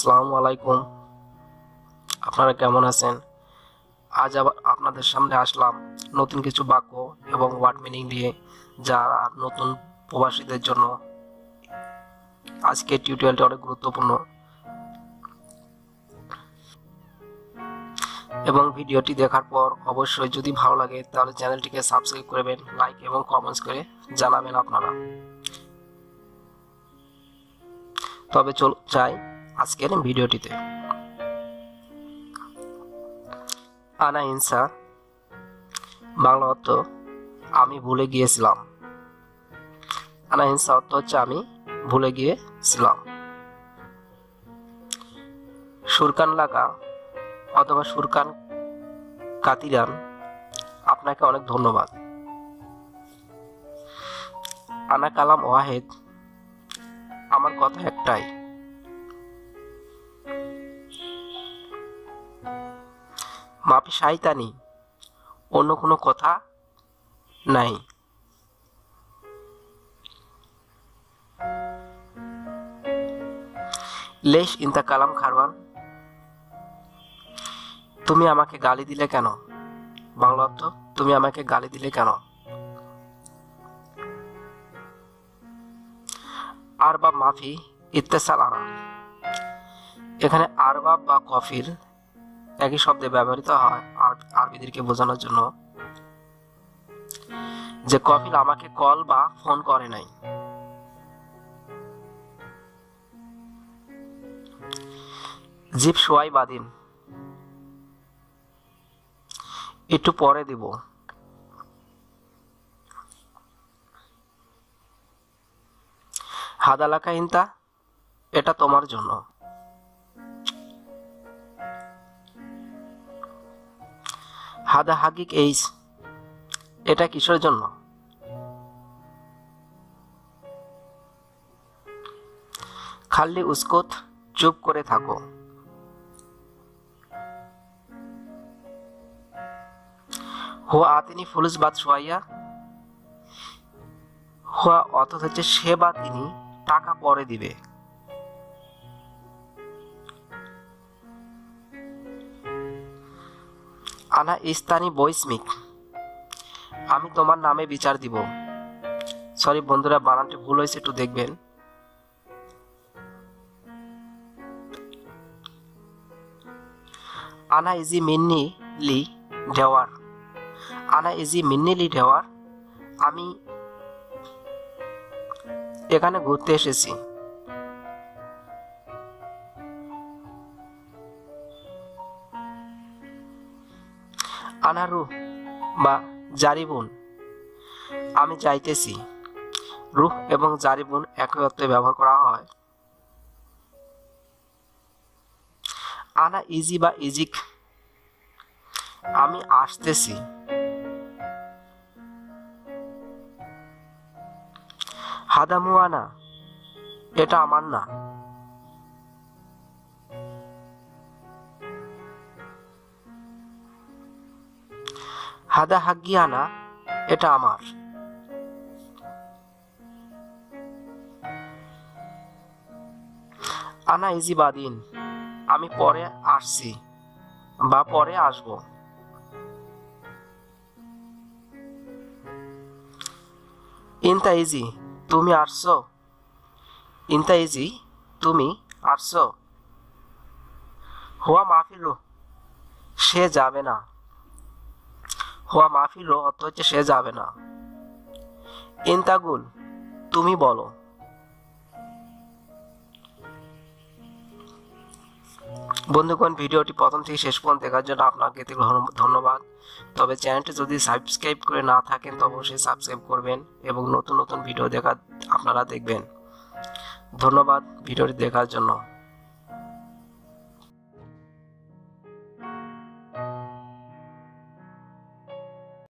আসসালামু আলাইকুম। আপনারা কেমন আছেন? আজ আবার আপনাদের সামনে আসলাম নতুন কিছু বাক্য এবং ওয়ার্ড মিনিং দিয়ে যারা নতুন প্রবাসীদের জন্য আজকে টিউটোরিয়ালটি অনেক গুরুত্বপূর্ণ এবং ভিডিওটি দেখার পর অবশ্যই যদি ভালো লাগে তাহলে চ্যানেলটিকে সাবস্ক্রাইব করবেন লাইক এবং কমেন্টস করে জানাবেন আপনারা। তবে চল যাই। আজকের ভিডিওটিতে। আনা হিংসা বাংলা অর্থ, আমি ভুলে গিয়েছিলাম। আনা হিংসা অর্থ হচ্ছে আমি ভুলে গিয়েছিলাম। সুরকান লাগা অথবা সুরকান কাতিরান আপনাকে অনেক ধন্যবাদ। আনা কালাম ওয়াহেদ, আমার কথা একটাই। মাপি শাইতানি অন্য কোনো কথা নাই। লেশ ইন্তা কালাম খারওয়ান, তুমি আমাকে গালি দিলে কেন? বাংলা অর্থ, তুমি আমাকে গালি দিলে কেন? আরবাব মাফি, ইত্তেসাল আনা। এখানে আরবাব বা কফির একই শব্দে ব্যবহৃত হয় আর- আরবিদেরকে বোঝানোর জন্য যে কফিল আমাকে কল বা ফোন করে নাই। জিপ সোয়াই বাদিন একটু পরে দিব। হাদালাকা ইন্তা, এটা তোমার জন্য। হাদা হাগিক এইস। এটা কিসের জন্য? খাল্লি উস্কোত, চুপ করে থাকো। হুয়া আতিনি ফুলুস বাদ সোয়াইয়া হুয়া অর্থাৎ হচ্ছে সে বা তিনি টাকা পরে দিবে। আনা ইস্তানি বইসমিক আমি তোমার নামে বিচার দিব। সরি বন্ধুরা, বানানটি ভুল হয়েছে, একটু দেখবেন। আনা ইজি মিন্নি লি ডেওয়ার আনা ইজি মিন্নি লি ডেওয়ার আমি এখানে ঘুরতে এসেছি। আনারু বা জারিবুন আমি যাইতেছি। রুহ এবং জারিবুন একই অর্থে ব্যবহার করা হয়। আনা ইজি বা ইজিক আমি আসতেছি। হাদামুয়ানা এটা আমার না। হাদা হাগিয়ানা, এটা আমার। আনা ইজি বাদিন, আমি পরে আসছি, বা পরে আসব। ইনতা ইজি, তুমি আসছো? ইনতা ইজি, তুমি আসছো? হুয়া মাহফিল, সে যাবে না। হুয়া মাহফিল অর্থ হচ্ছে সে যাবে না। ইনতাগুল, তুমি বলো। বন্ধুগণ, ভিডিওটি প্রথম থেকে শেষ পর্যন্ত দেখার জন্য আপনাকে ধন্য- ধন্যবাদ। তবে চ্যানেলটি যদি সাবস্ক্রাইব করে না থাকেন, তো অবশ্যই সাবস্ক্রাইব করবেন এবং নতুন নতুন ভিডিও দেখা আপনারা দেখবেন। ধন্যবাদ ভিডিওটি দেখার জন্য।